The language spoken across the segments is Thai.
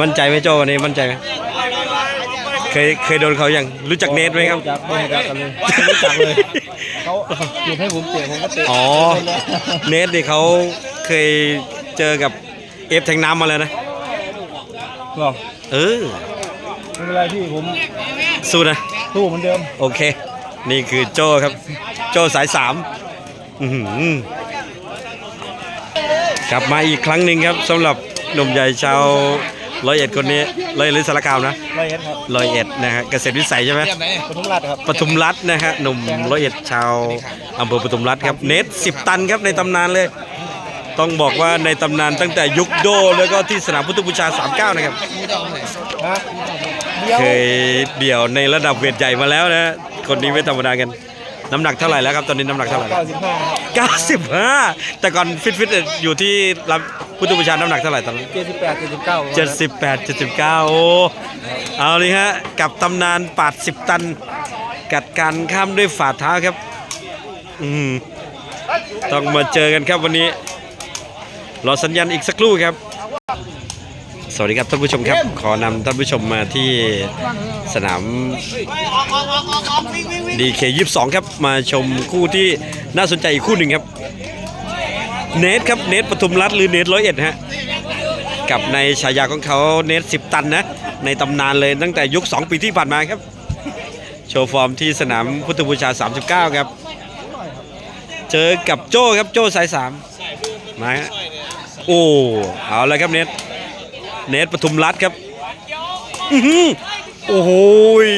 มั่นใจไหมโจวันนี้มั่นใจไหมเคยเคยโดนเขายังรู้จักเนทไหมครับรู้จักไม่รู้จักกันเลยไม่รู้จักเลยเขาหยุดให้ผมเตะผมก็เตะอ๋อ เนทนี่เขาเคยเจอกับเอฟแทงน้ำมาแล้วนะหรอเออไม่เป็นไรพี่ผมสู้นะสู้เหมือนเดิม โอเค นี่คือโจครับ โจสายสามอื้อหือกลับมาอีกครั้งหนึ่งครับสำหรับหนุ่มใหญ่ชาว ร้อยเอ็ดคนนี้ร้อยเอ็ดหรือสารคามนะร้อยเอ็ดครับร้อยเอ็ดนะฮะเกษตรวิสัยใช่ไหมปทุมราชครับปทุมรัฐนะฮะหนุ่มร้อยเอ็ดชาวอำเภอปทุมรัฐครับเนทสิบตันครับในตำนานเลย ต้องบอกว่าในตำนานตั้งแต่ยุคโด แล้วก็ที่สนามพุทธบูชา 39 นะครับฮะเดี๋ยวเคยเดี่ยวในระดับเวทใหญ่มาแล้วนะคนนี้ไม่ธรรมดากัน น้ำหนักเท่าไหร่แล้วครับตอนนี้น้ำหนักเท่าไหร่เก้าสิบห้าครับ95 แต่ก่อนฟิตฟิตๆอยู่ที่รับพุทธบูชาน้ำหนักเท่าไหร่ตอนนั้นเจ็ดสิบแปดเจ็ดสิบเก้า78 79 โอ้ เอาเลยฮะ กับตำนานปาด 10 ตัน กัดการข้ามด้วยฝ่าเท้าครับ อืมต้องมาเจอกันครับวันนี้ รอสัญญาณอีกสักครู่ครับ สวัสดีครับท่านผู้ชมครับ ขอนำท่านผู้ชมมาที่สนาม DK 22ครับ มาชมคู่ที่น่าสนใจอีกคู่หนึ่งครับ เนทครับเนทปทุมรัฐหรือเนทร้อยเอ็ดฮะกับในฉายาของเขาเนท10ตันนะ ในตำนานเลยตั้งแต่ยุค 2 ปีที่ผ่านมาครับ โชว์ฟอร์มที่สนามพุทธบูชา 39 ครับ เจอกับโจ้ครับโจ้สาย3มาฮะโอ้เอาเลยครับเนท เนทปทุมรัฐครับอื้อหือโอ้โหย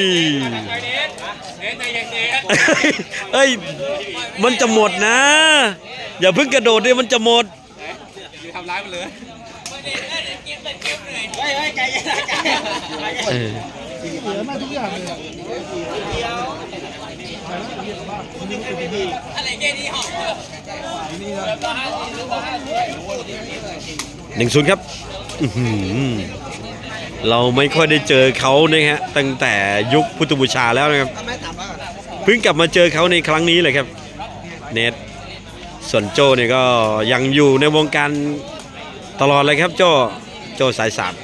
เอ้ย มันจะหมดนะ อย่าเพิ่งกระโดดดิมันจะหมดเออเหลือมาทุกอย่างเลยหนึ่งศูนย์ครับอื้อหือ เราไม่ค่อยได้เจอเขานะฮะตั้งแต่ยุคพุทธบูชาแล้วนะครับเพิ่งกลับมาเจอเขาในครั้งนี้เลยครับ เนทส่วนโจเนี่ยก็ยังอยู่ในวงการตลอดเลยครับ โจโจสายสาม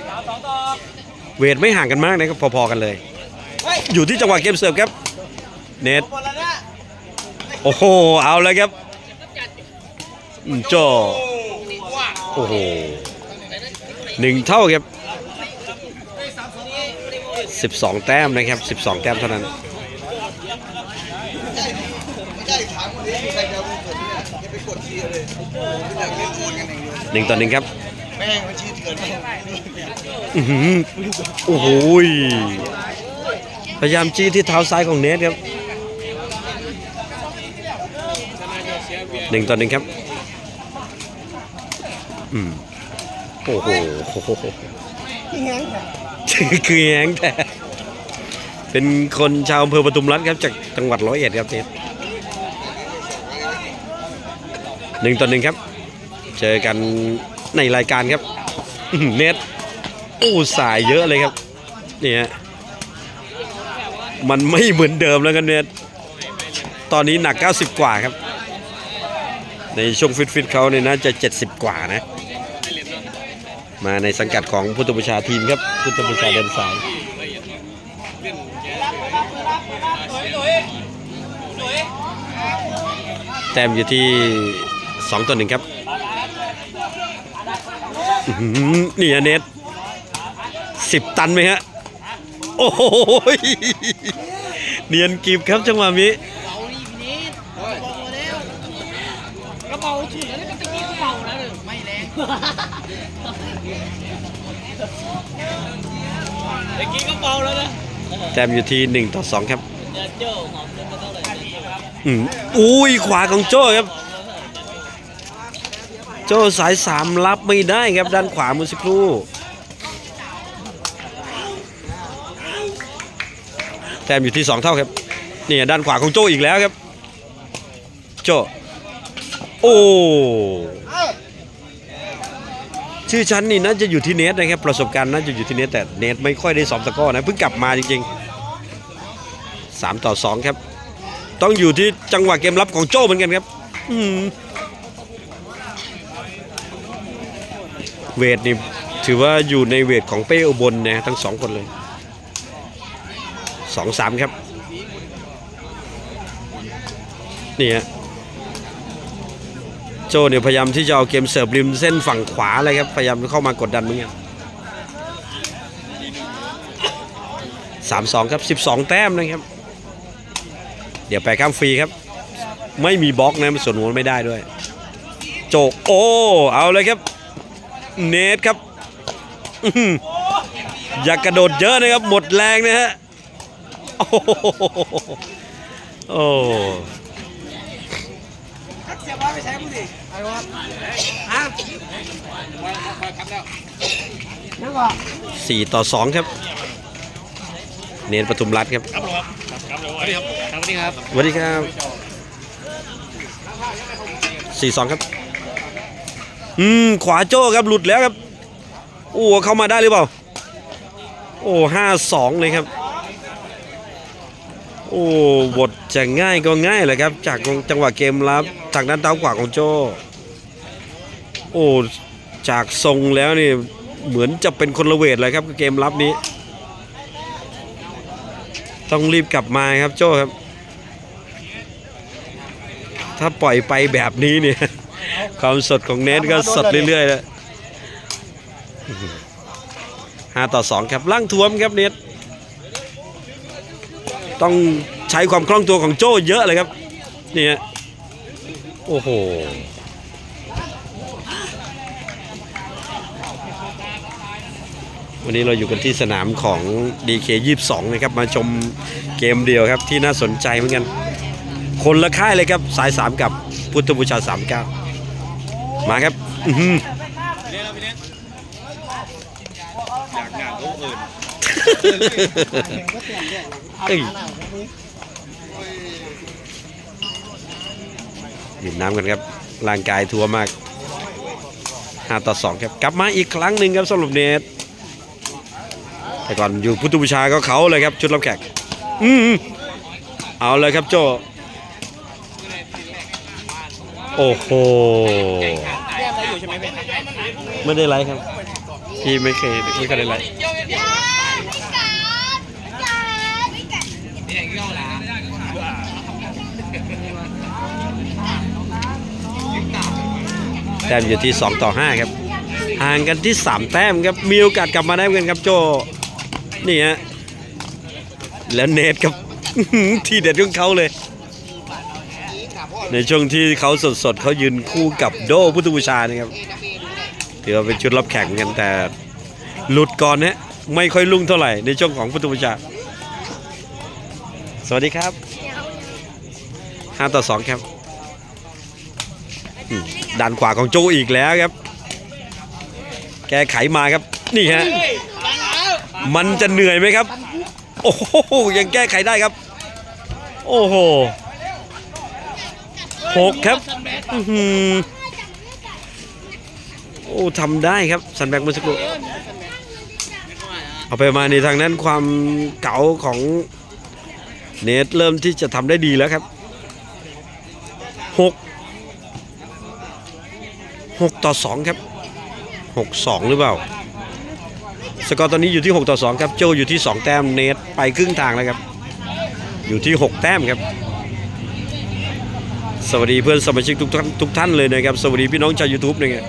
เวทไม่ห่างกันมากนะครับพอๆกันเลย อยู่ที่จังหวะเกมเสิร์ฟครับ เนทโอ้โหเอาเลยครับโจโอ้โห หนึ่งเท่าครับ 12 แต้มนะครับ 12 แต้มเท่านั้นหนึ่งต่อหนึ่งครับแม่งมันชี้เถื่อนอื้อหือโอ้โหพยายามจี้ที่เท้าซ้ายของเนทครับหนึ่งต่อหนึ่งครับ อืม โอ้โหคือแหงแต่เป็นคนชาวอำเภอปทุมรัฐครับจากจังหวัดร้อยเอ็ดครับเนทหนึ่งต่อหนึ่งครับ เจอกันในรายการครับอื้อหือเนทโอ้สายเยอะเลยครับเนี่ยมันไม่เหมือนเดิมแล้วกันเนี่ยตอนนี้หนัก 90 กว่าครับ ในช่วงฟิตๆเขาเนี่ยน่าจะ 70 กว่านะ มาในสังกัดของพุทธบูชาทีมครับ พุทธบูชาเดินสายแต้มอยู่ที่2ต่อ1ครับนี่อเนทสิบตันไหมฮะ โอ้โหเนียนกรีบครับจังหวะนี้กระเป๋าฉุดแล้วก็ตะกี้กระเป๋าแล้วไม่แรง ตะกี้ก็เบาแล้วนะแต้มอยู่ที่หนึ่งต่อสองครับเดี๋ยวโจ้หอมจนไม่ต้องเลยอืมอุ้ยขวาของโจ้ครับ โจ้สายสามรับไม่ได้ครับด้านขวาเมื่อสักครู่แต้มอยู่ที่สองเท่าครับนี่ด้านขวาของโจ้อีกแล้วครับ โจ้โอ้ ชื่อชั้นนี่น่าจะอยู่ที่เนทนะครับประสบการณ์น่าจะอยู่ที่เนทแต่เนทไม่ค่อยได้ซ้อมตะก้อนะเพิ่งกลับมาจริงๆ3ต่อ2ครับ ต้องอยู่ที่จังหวะเกมรับของโจ้เหมือนกันครับเวทนี่ถือว่าอยู่ในเวทของเป้อุบลนะทั้งสองคนเลยสองสามครับนี่ฮะ โจเนี่ยพยายามที่จะเอาเกมเสิร์ฟริมเส้นฝั่งขวาเลยครับพยายามเข้ามากดดันเหมือนกันสามสองครับสิบสองแต้มนะครับ เดี๋ยวไปข้ามฟรีครับ ไม่มีบล็อกนะมันส่วนหัวไม่ได้ด้วย โจโอ้เอาเลยครับ เนทครับอยากกระโดดเยอะนะครับ หมดแรงนะฮะ โอ้โอ้ เสียบอลไปใช้ผู้ดิไอ้วะอะนั่นก็สี่ต่อสองครับ เนทปทุมรัฐครับครับครับครับสวัสดีครับสวัสดีครับสวัสดีครับสี่สองครับ อืม ขวาโจ้ครับหลุดแล้วครับ โอ้เข้ามาได้หรือเปล่า โอ้ห้าสองเลยครับ โอ้บทจะง่ายก็ง่ายเลยครับ จากจังหวะเกมรับทางด้านเท้าขวาของโจ้โอ้จากทรงแล้วนี่เหมือนจะเป็นคนละเวทเลยครับเกมรับนี้ ต้องรีบกลับมาครับโจ้ครับ ถ้าปล่อยไปแบบนี้เนี่ยความสดของเนทก็สดเรื่อยๆแล้วห้าต่อสองครับล่างทวมครับเนท ต้องใช้ความคล่องตัวของโจ้เยอะเลยครับนี่ฮะโอ้โหวันนี้เราอยู่กันที่สนามของ DK 22 นะครับ มาชมเกมเดียวครับที่น่าสนใจเหมือนกัน คนละค่ายเลยครับ สาย 3 กับพุทธบูชา 39 มาครับอือหือจากงานเขาเอิญ เอ้ยดื่มน้ำกันครับ ร่างกายทัวมาก5ต่อ2ครับ กลับมาอีกครั้งหนึ่งครับสำหรับเนทแต่ก่อนอยู่พุทธบูชาก็เขาเลยครับ ชุดรับแขก อืมเอาเลยครับโจ โอ้โห ไม่ได้ไลฟ์ครับ พี่ไม่เคยไม่เคยได้ไลฟ์ แต้มอยู่ที่ 2 ต่อ 5 ครับห่างกันที่ 3 แต้มครับมีโอกาสกลับมาได้เหมือนกันครับโจนี่ฮะแล้วเนทครับทีเด็ดของเขาเลย ในช่วงที่เขาสดๆเขายืนคู่กับโดพุทธบูชานะครับถือว่าเป็นชุดรับแข่งกันแต่หลุดก่อนนะไม่ค่อยลุ่งเท่าไหร่ในช่วงของพุทธบูชา สวัสดีครับ5ต่อ2ครับ ด้านขวาของโจอีกแล้วครับ แก้ไขมาครับ นี่ฮะ มันจะเหนื่อยไหมครับ โอ้โห ยังแก้ไขได้ครับ โอ้โหหกครับอือหือโอ้ทำได้ครับ สันแบกมือสกครู่เอาไปมาในทางนั้นความเก๋าของเนทเริ่มที่จะทำได้ดีแล้วครับหก หกต่อสองครับหกสองหรือเปล่า สกอร์ตอนนี้อยู่ที่6ต่อ2ครับโจอยู่ที่2แต้มเนทไปครึ่งทางแล้วครับ อยู่ที่6แต้มครับ สวัสดีเพื่อนสมาชิกทุกท่านทุกท่านเลยนะครับ สวัสดีพี่น้องชาว YouTube นะครับ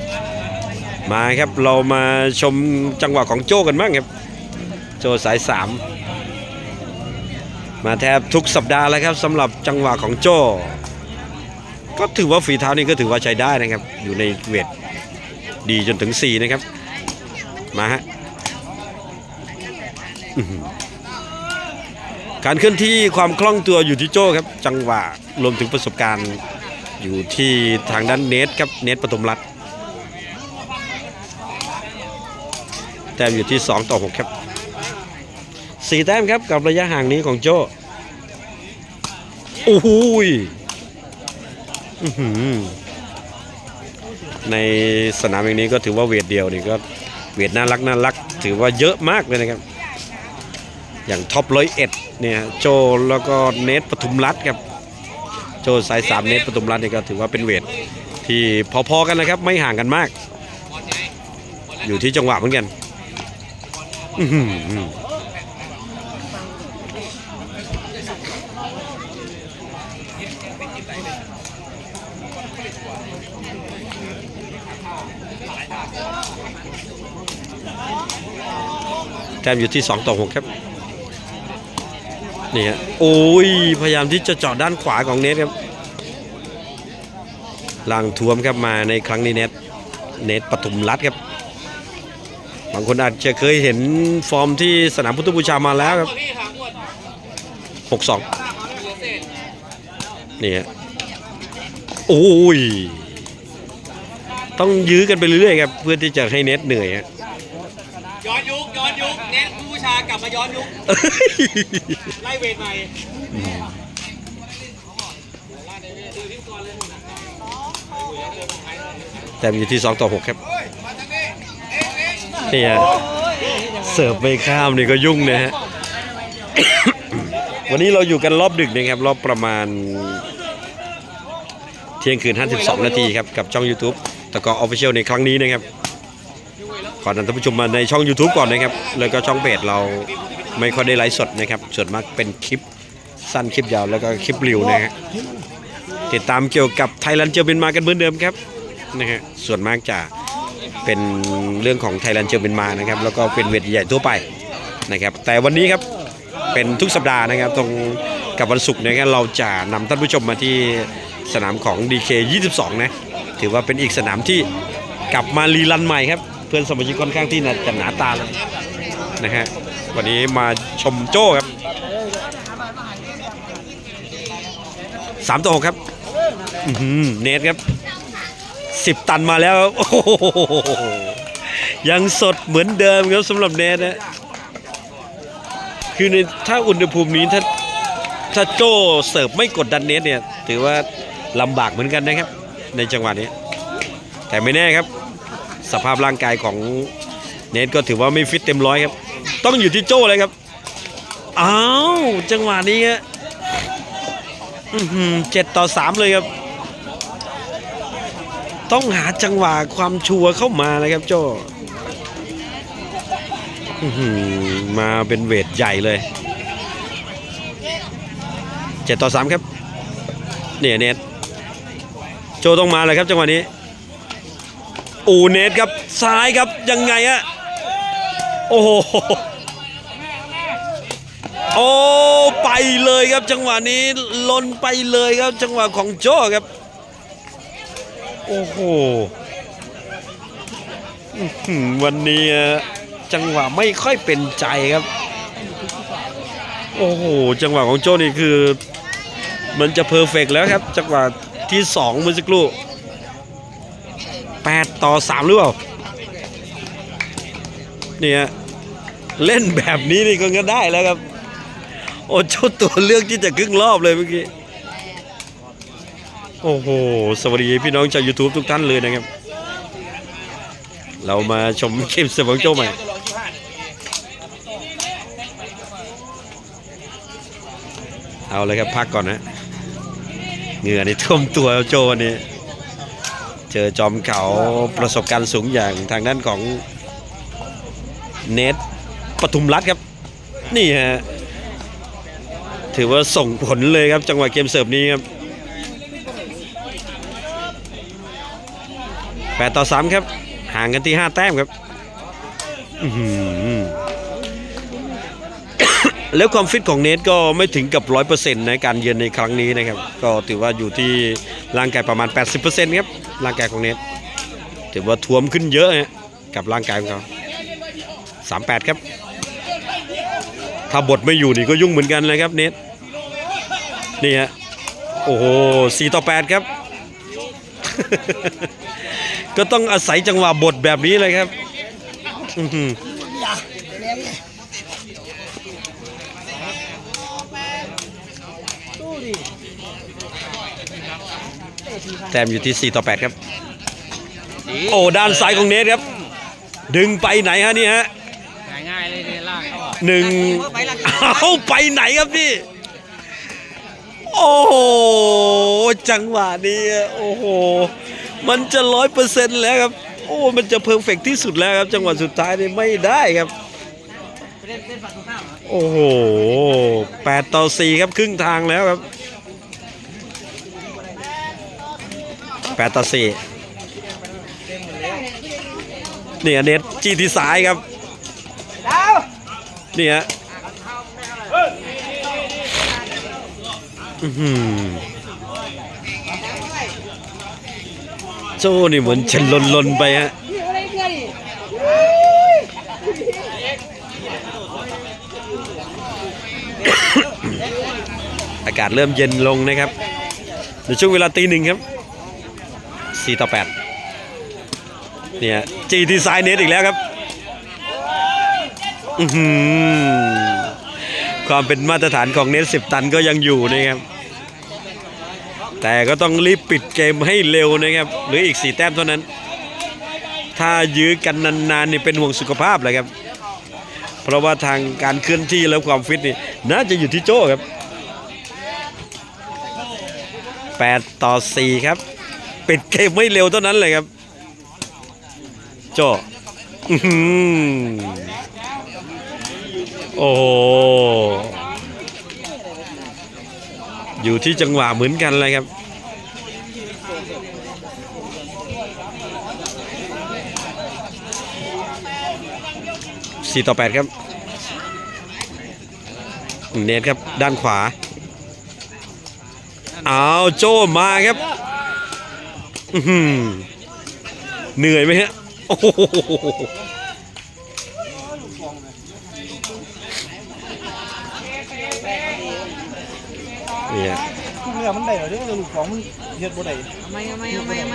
มาครับเรามาชมจังหวะของโจกันบ้างครับ โจสาย3มาแทบทุกสัปดาห์แล้วครับสำหรับจังหวะของโจ ก็ถือว่าฝีเท้านี่ก็ถือว่าใช้ได้นะครับ อยู่ในเวทดีจนถึง 4 นะครับ มาฮะการเคลื่อนที่ความคล่องตัวอยู่ที่โจ้ครับ จังหวะรวมถึงประสบการณ์อยู่ที่ทางด้านเนทครับเนทปฐมรัตน์แต้มอยู่ที่ 2 ต่อ 6 ครับ 4 แต้มครับกับระยะห่างนี้ของโจ้โอ้โหย ในสนามอย่างนี้ก็ถือว่าเวทเดียวนี่ก็เวทน่ารักน่ารัก ถือว่าเยอะมากเลยนะครับ อย่างท็อปร้อยเอ็ดเนี่ยโจแล้วก็เนทปทุมรัตน์ครับ โจสายสามเนทปทุมรัตน์นี่ก็ถือว่าเป็นเวทที่พอๆกันนะครับ ไม่ห่างกันมาก อยู่ที่จังหวะเหมือนกัน อื แต้มอยู่ที่ 2 ต่อ 6 ครับ นี่ฮะโอ้ย พยายามที่จะเจาะด้านขวาของเนทครับลางทวมครับมาในครั้งนี้เนทเนทปทุมรัฐครับ บางคนอาจจะเคยเห็นฟอร์มที่สนามพุทธบูชามาแล้วครับ 6-2 นี่ฮะโอ้ย ต้องยื้อกันไปเรื่อยๆครับ เพื่อที่จะให้เน็ตเหนื่อยฮะ ย้อนยุคย้อนยุคเน้นผู้ชา กลับมาย้อนยุคไล่เวทใหม่แต่อยู่ที่ 2 ต่อ 6 ครับนี่ฮะเสิร์ฟไปข้ามนี่ก็ยุ่งนะฮะ วันนี้เราอยู่กันรอบดึกนะครับ รอบประมาณ เที่ยงคืน 52 นาทีครับ กับช่อง YouTube ตะกอออฟฟิเชียลในครั้งนี้นะครับ ขอนำท่านผู้ชมมาในช่อง YouTube ก่อนนะครับ แล้วก็ช่องเพจเราไม่ค่อยได้ไลฟ์สดนะครับ ส่วนมากเป็นคลิปสั้นคลิปยาวแล้วก็คลิปรีวนะฮะ ติดตามเกี่ยวกับไทยแลนด์เจอเป็นมากันเหมือนเดิมครับนะฮะ ส่วนมากจะเป็นเรื่องของไทยแลนด์เจอเป็นมานะครับ แล้วก็เป็นเวทีใหญ่ทั่วไปนะครับ แต่วันนี้ครับเป็นทุกสัปดาห์นะครับตรงกับวันศุกร์นะครับเราจะนำท่านผู้ชมมาที่สนามของ DK 22 นะ ถือว่าเป็นอีกสนามที่กลับมารีรันใหม่ครับ เพื่อนสมาชิกค่อนข้างที่จะหนาตาเลยนะฮะวันนี้มาชมโจ้ครับสามต่อกครับอื้อหือเนทครับสิบตันมาแล้วโอ้โหยังสดเหมือนเดิมครับสำหรับเนทนะคือในถ้าอุณหภูมินี้ถ้าถ้าโจ้เสิร์ฟไม่กดดันเนทเนี่ย ถือว่าลำบากเหมือนกันนะครับ ในจังหวะนี้ แต่ไม่แน่ครับ สภาพร่างกายของเนทก็ถือว่าไม่ฟิตเต็มร้อยครับ ต้องอยู่ที่โจ้เลยครับอ้าวจังหวะนี้ฮะเจ็ดต่อสามเลยครับ ต้องหาจังหวะความชัวร์เข้ามานะครับโจอื้อหือมาเป็นเวทใหญ่เลยเจ็ดต่อสามครับเนี่ยเนทโจต้องมาเลยครับจังหวะนี้ อูเนทครับซ้ายครับยังไงอะโอ้โหโอ้ไปเลยครับจังหวะนี้ลนไปเลยครับจังหวะของโจครับโอ้โหวันนี้จังหวะไม่ค่อยเป็นใจครับ โอ้โหจังหวะของโจนี่คือ มันจะเพอร์เฟกต์แล้วครับ จังหวะที่สองเมื่อสักครู่ แปดต่อสามหรือเปล่าเนี่ยเล่นแบบนี้นี่ก็งั้นได้แล้วครับ โอ้เจ้าตัวเลือกที่จะครึ่งรอบเลยเมื่อกี้ โอ้โห สวัสดีพี่น้องชาว YouTube ทุกท่านเลยนะครับ เรามาชมคลิปเสมองโจ้ใหม่เอาเลยครับพักก่อนนะเหงื่อนี่ท่วมตัวโจวันนี้ เจอจอมเขาประสบการณ์สูงอย่างทางด้านของเนทปทุมรัฐครับ นี่ฮะถือว่าส่งผลเลยครับจังหวะเกมเสิร์ฟนี้ครับ8ต่อ3ครับ ห่างกันที่5แต้มครับแล้วความฟิตของเนทก็ไม่ถึงกับ100%ในการเยือนในครั้งนี้นะครับ ก็ถือว่าอยู่ที่ร่างกายประมาณ 80%ครับ ร่างกายของเนทถือว่าท่วมขึ้นเยอะฮะกับร่างกายของเขาสามแปดครับ ถ้าบทไม่อยู่นี่ก็ยุ่งเหมือนกันเลยครับเนทนี่ฮะโอ้โหสี่ต่อแปดครับ ก็ต้องอาศัยจังหวะบทแบบนี้เลยครับอื้อหือ แต้มอยู่ที่ 4 ต่อ 8 ครับ โอ้ด้านซ้ายของเนทครับ ดึงไปไหนฮะนี่ฮะง่ายๆเลยเนี่ยลากเข้าหนึ่งเอาไปไหนครับนี่ โอ้โห จังหวะนี้โอ้โห มันจะร้อยเปอร์เซ็นต์แล้วครับ โอ้ มันจะเพอร์เฟกต์ที่สุดแล้วครับ จังหวะสุดท้ายนี่ไม่ได้ครับ โอ้โห8ต่อ4ครับครึ่งทางแล้วครับ 8ต่อ4นี่อันเน็ตจีที่ซ้ายครับนี่ฮะอื้อหือโจ้นี่เหมือนเชนลนลนๆไปฮะอากาศเริ่มเย็นลงนะครับในช่วงเวลาตีหนึ่งครับ 4 ต่อ 8 เนี่ยจีที่ซ้ายเน็ตอีกแล้วครับความเป็นมาตรฐานของเน็ตสิบตันก็ยังอยู่นะครับ แต่ก็ต้องรีบปิดเกมให้เร็วนะครับ หรืออีก4แต้มเท่านั้น ถ้ายื้อกันนานๆนี่เป็นห่วงสุขภาพเลยครับ เพราะว่าทางการเคลื่อนที่และความฟิตนี่น่าจะอยู่ที่โจ้ครับ 8 ต่อ 4 ครับ ปิดเกมไม่เร็วเท่านั้นเลยครับโจอื้อหือโอ้โหอยู่ที่จังหวะเหมือนกันเลยครับ4ต่อ8ครับ เนทครับด้านขวา เอาโจมาครับ เหนื่อยไหมฮะโอ้โหเนี่ยทุกเรื่องมันได้เหรอเนี่ยลูกของมันเฮ็ดบ่ได้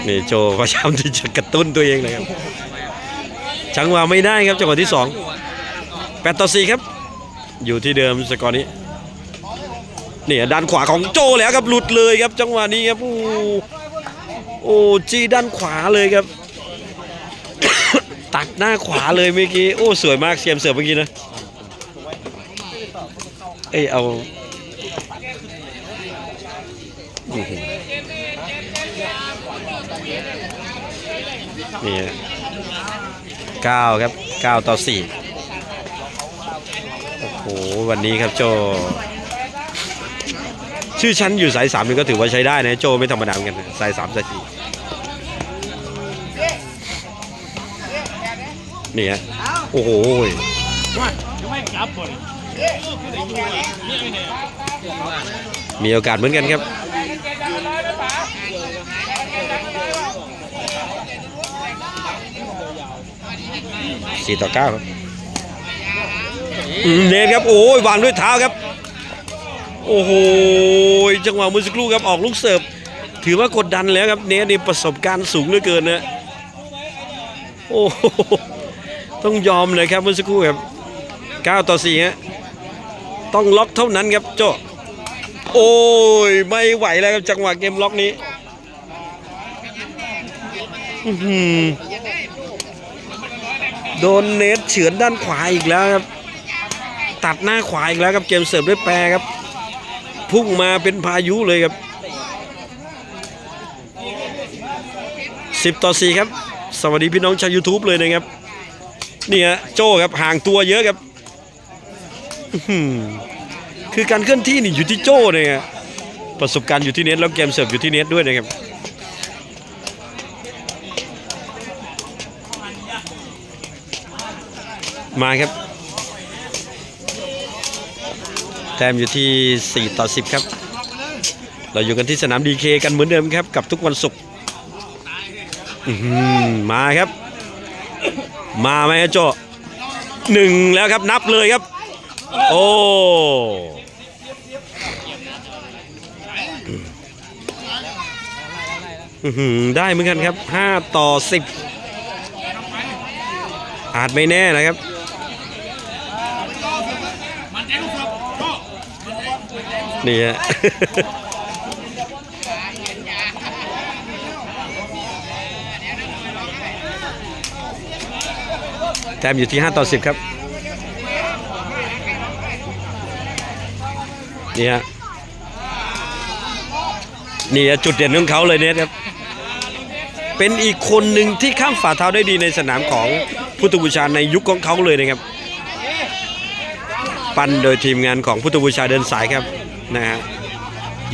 นี่โจพยายามที่จะกระตุ้นตัวเองเลยครับจังหวะไม่ได้ครับจังหวะที่สองแปดต่อสี่ครับ อยู่ที่เดิมสกอร์นี้เนี่ยด้านขวาของโจแล้วครับหลุดเลยครับ จังหวะนี้ครับโอ้ โอ้จีด้านขวาเลยครับ ตัดหน้าขวาเลยเมื่อกี้ โอ้ สวยมากเสียมเสือเมื่อกี้นะ เอ้ยเอาอื้อหือนี่เก้าครับเก้าต่อสี่โอ้โห วันนี้ครับโจ ชื่อชั้นอยู่สายสามนี่ก็ถือว่าใช้ได้นะโจไม่ธรรมดาเหมือนกันนะสายสามสายสี่นี่ฮะโอ้โหมีโอกาสเหมือนกันครับสี่ต่อเก้าครับเนทครับโอ้ยวางด้วยเท้าครับ โอ้โหจังหวะมือสักครู่ครับออกลูกเสิร์ฟถือว่ากดดันแล้วครับเนทนี่ประสบการณ์สูงเหลือเกินนะโอ้โหต้องยอมเลยครับเมื่อสักครู่ครับ9ต่อ4ฮะต้องล็อกเท่านั้นครับโจโอ้ยไม่ไหวแล้วครับจังหวะเกมล็อกนี้อือหือโดนเนทเฉือนด้านขวาอีกแล้วครับ ตัดหน้าขวาอีกแล้วครับเกมเสิร์ฟด้วยแปรครับ พุ่งมาเป็นพายุเลยครับ10ต่อ4ครับ สวัสดีพี่น้องชาว YouTube เลยนะครับ นี่ฮะโจ้ครับห่างตัวเยอะครับ คือการเคลื่อนที่นี่อยู่ที่โจ้เนี่ยประสบการณ์อยู่ที่เน็ตแล้วเกมเสิร์ฟอยู่ที่เน็ตด้วยนะครับมาครับ แต้มอยู่ที่ 4 ต่อ 10 ครับ เราอยู่กันที่สนามดีเคกันเหมือนเดิมครับ กับทุกวันศุกร์มาครับ มาไหมโจหนึ่งแล้วครับนับเลยครับ โอ้ได้เหมือนกันครับ 5 ต่อ 10 อาจไม่แน่นะครับ นี่ฮะแต้มอยู่ที่ 5 ต่อ 10 ครับ นี่ฮะนี่ฮะจุดเด่นของเขาเลยเนี่ยครับ เป็นอีกคนหนึ่งที่ข้ามฝ่าเท้าได้ดีในสนามของพุทธบูชาในยุคของเขาเลยนะครับ ปั้นโดยทีมงานของพุทธบูชาเดินสายครับ นะฮะ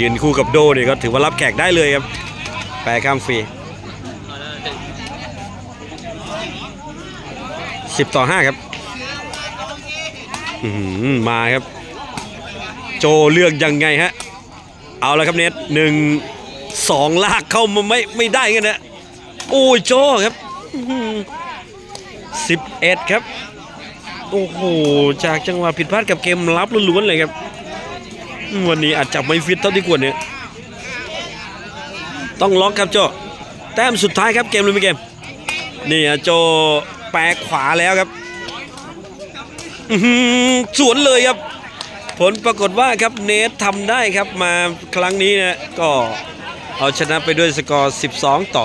ยืนคู่กับโดเนี่ยก็ถือว่ารับแขกได้เลยครับ แปรข้ามฟรีสิบต่อห้าครับอื้อหือมาครับ โจเลือกยังไงฮะ เอาละครับเน็ตหนึ่งสองลากเข้ามาไม่ไม่ได้กันนะโอ้ยโจครับสิบเอ็ดครับ โอ้โห จากจังหวะผิดพลาดกับเกมรับล้วนๆเลยครับ วันนี้อาจจะไม่ฟิตเท่าที่ควรเนี่ยต้องล็อกครับโจแต้มสุดท้ายครับเกมลุยไม่เกม นี่อะโจแปรขวาแล้วครับสวนเลยครับ ผลปรากฏว่าครับเนททำได้ครับมาครั้งนี้นะก็เอาชนะไปด้วยสกอร์ 12 ต่อ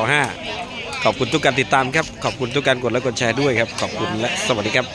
5 ขอบคุณทุกการติดตามครับ ขอบคุณทุกการกดไลค์กดแชร์ด้วยครับ ขอบคุณและสวัสดีครับ